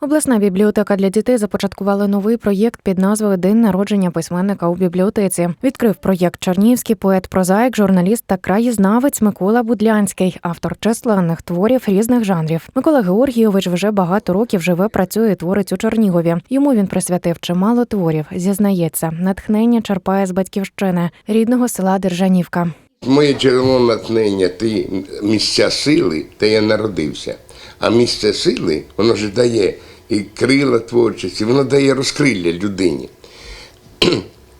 Обласна бібліотека для дітей започаткувала новий проєкт під назвою День народження письменника у бібліотеці. Відкрив проєкт чернігівський поет, прозаїк, журналіст та краєзнавець Микола Будлянський, автор численних творів різних жанрів. Микола Георгійович вже багато років живе, працює і творить у Чернігові. Йому він присвятив чимало творів. Зізнається, натхнення черпає з батьківщини рідного села Держанівка. Моє джерело натхнення ті місця сили, де я народився. А місце сили, воно ж дає і крила творчості, воно дає розкрилля людині.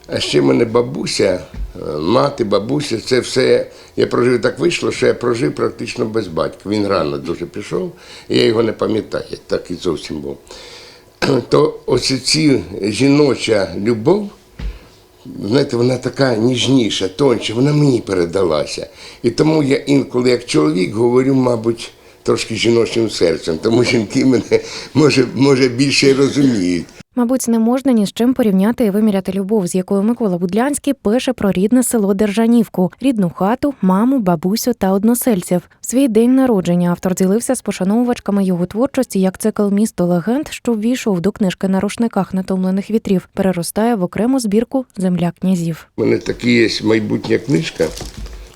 А ще мене бабуся, е, мати, бабуся, це все. Я прожив так вийшло, що я прожив практично без батька. Він рано дуже пішов, і я його не пам'ятаю, так і зовсім був. То ось ці жіноча любов, знаєте, вона така ніжніша, тонша, вона мені передалася. І тому я інколи, як чоловік, говорю, мабуть, трошки жіночим серцем, тому жінки мене може, може більше розуміють. Мабуть, не можна ні з чим порівняти і виміряти любов, з якою Микола Будлянський пише про рідне село Держанівку, рідну хату, маму, бабусю та односельців. В Свій день народження автор ділився з пошановувачками його творчості як цикл місто легенд, що ввійшов до книжки на рушниках натомлених вітрів, переростає в окрему збірку Земля князів. У мене така є майбутня книжка,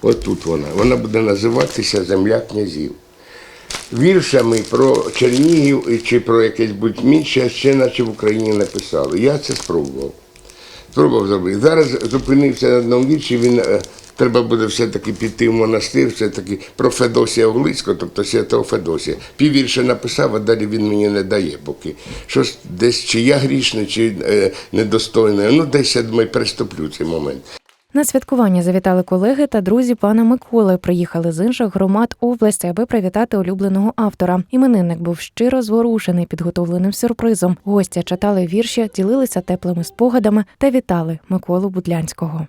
отут вона. Вона буде називатися Земля князів. Віршами про Чернігів чи про якесь будь-інше ще наче в Україні написали. Я це спробував. Спробував зробити. Зараз зупинився на одному вірші, він е, треба буде все-таки піти в монастир, все-таки про Федосія Оглицького, тобто святого Федосія. Піввірша написав, а далі він мені не дає поки. Щось десь чи я грішний, чи е, недостойний. Ну, десь я думаю, переступлю цей момент. На святкування завітали колеги та друзі пана Миколи. Приїхали з інших громад області, аби привітати улюбленого автора. Іменинник був щиро зворушений підготовленим сюрпризом. Гостя читали вірші, ділилися теплими спогадами та вітали Миколу Будлянського.